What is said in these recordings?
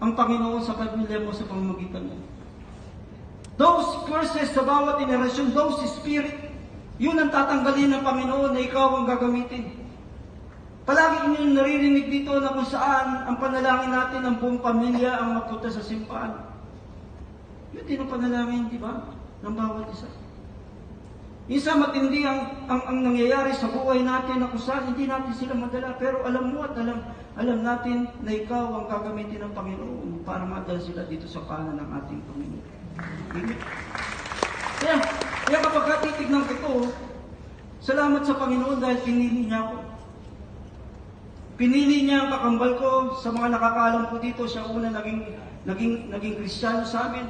ang Panginoon sa pamilya mo sa pamamagitan mo. Those curses sa bawat generasyon, those spirit, yun ang tatanggalin ng Panginoon na ikaw ang gagamitin. Palagi inyong naririnig dito na kung saan ang panalangin natin ng buong pamilya ang mapunta sa simbahan. Yun din ang panalangin, di ba? Ng bawat isa. Isa matindi ang, ang, ang nangyayari sa buhay natin na kung saan hindi natin sila madala. Pero alam mo at alam, alam natin na ikaw ang gagamitin ng Panginoon para madala sila dito sa kanan ng ating Panginoon. Amen. Kaya, kaya kapag titignan ko ito, salamat sa Panginoon dahil pinili niya ako. Pinili niya ang kakambal ko sa mga nakakaalam ko dito. Siya una naging, naging, naging kristyano sa amin.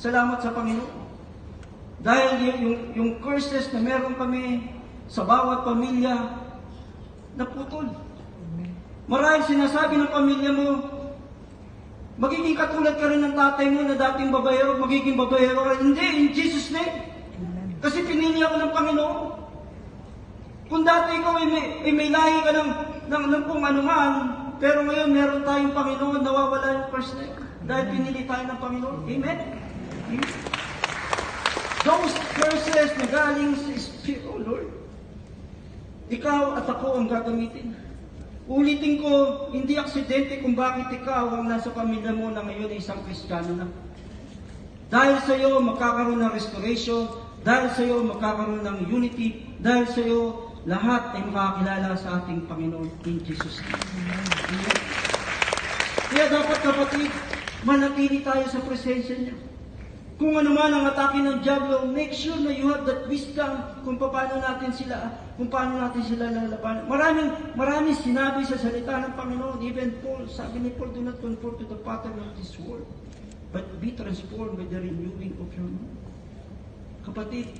Salamat sa Panginoon. Dahil yung, yung, yung curses na meron kami sa bawat pamilya, naputol. Marahil sinasabi ng pamilya mo, magiging katulad ka rin ng tatay mo na dating babayero, magiging babayero ka. Hindi, in Jesus' name. Kasi pinili ako ng Panginoon. Kung dati ikaw ay may, ay may lahi ka ng, ng, ng kung ano man, pero ngayon meron tayong Panginoon, nawawala yung first name. Dahil pinili tayo ng Panginoon. Amen? Amen? Those curses na galing sa Spirit, oh Lord, ikaw at ako ang gagamitin. Ulitin ko, hindi aksidente kung bakit ikaw ang nasa pamilya mo na ngayon ay isang Kristiyano na. Dahil sa iyo magkakaroon ng restoration, dahil sa iyo magkakaroon ng unity, dahil sa iyo lahat ay makakilala sa ating Panginoon in Jesus name. Kaya dapat kapatid, manatili tayo sa presensya niya. Kung ano man ang atake ng Diablo, make sure na you have that wisdom kung paano natin sila, kung paano natin sila lalabanan. Maraming, maraming sinabi sa salita ng Panginoon. Even Paul, sabi ni Paul, do not conform to the pattern of this world, but be transformed by the renewing of your mind. Kapatid,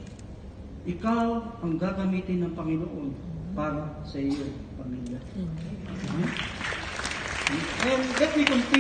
ikaw ang gagamitin ng Panginoon para sa iyong pamilya. Amen? And let me continue.